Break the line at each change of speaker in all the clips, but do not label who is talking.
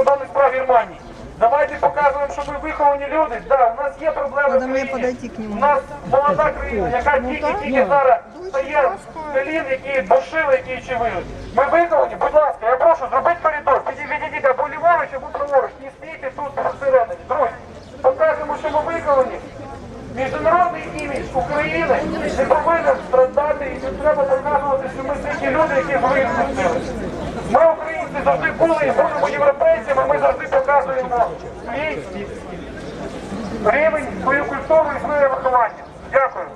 закордонних справ Германії. Давайте показуємо, що ми виховані люди. Да, у нас є проблеми
Надо
в країні.
подойти к нему.
У нас молода країна, яка тільки-тільки зараз стає з колін, які душили, які чивили. Ми виховані, будь ласка, я прошу, зробіть коридор, підійдіть або ліворуч, або праворуч, не стійте тут посередині. Друзі, покажемо, що ми виховані. Міжнародний імідж України не повинен страждати і не треба показувати, що ми такі люди, які випустили. Ми, завжди були і будемо європейцями, ми завжди показуємо свій рівень, свою культуру і своє виховання. Дякую.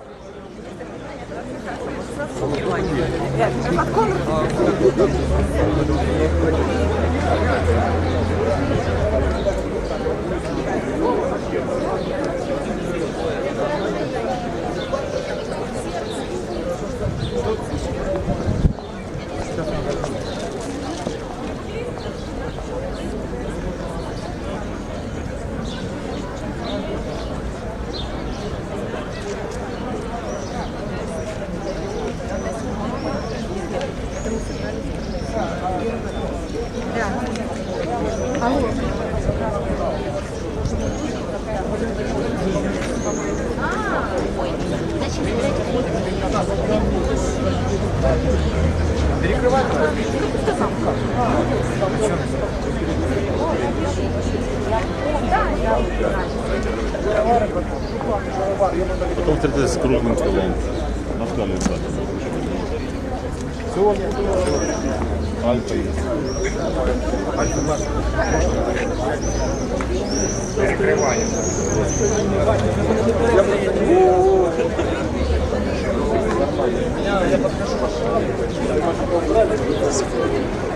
Потом встретились с круглым столом. Назвали ребята. Альфа есть. Christmas.